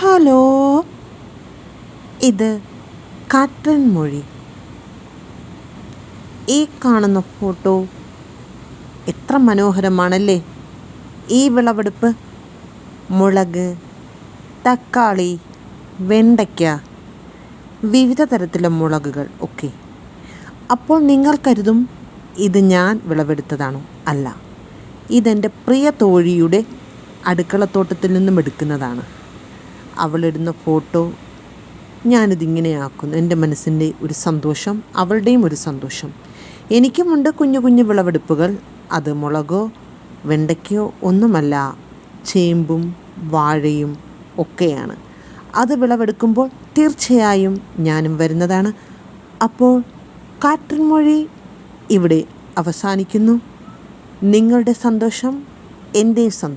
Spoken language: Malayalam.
ഹലോ. ഇത് കാറ്റൻ മൊഴി. ഈ കാണുന്ന ഫോട്ടോ എത്ര മനോഹരമാണല്ലേ? ഈ വിളവെടുപ്പ്. മുളക് തക്കാളി വെണ്ടയ്ക്ക വിവിധ തരത്തിലെ മുളകുകൾ ഒക്കെ. അപ്പോൾ നിങ്ങൾ കരുതും ഇത് ഞാൻ വിളവെടുത്തതാണോ? അല്ല. ഇതെന്റെ പ്രിയ തോഴിയുടെ അടുക്കളത്തോട്ടത്തിൽ നിന്നും എടുക്കുന്നതാണ്. അവളിടുന്ന ഫോട്ടോ ഞാനിതിങ്ങനെയാക്കുന്നു. എന്റെ മനസ്സിന്റെ ഒരു സന്തോഷം അവളുടെയും ഒരു സന്തോഷം. എനിക്കുമുണ്ട് കുഞ്ഞു കുഞ്ഞു വിളവെടുപ്പുകൾ. അത് മുളകോ വെണ്ടയ്ക്കയോ ഒന്നുമല്ല ചേമ്പും വാഴയും ഒക്കെയാണ്. അത് വിളവെടുക്കുമ്പോൾ തീർച്ചയായും ഞാനും വരുന്നതാണ്. അപ്പോൾ കാറ്റിൻ മൊഴി ഇവിടെ അവസാനിക്കുന്നു. നിങ്ങളുടെ സന്തോഷം എന്റെയും സന്തോഷം.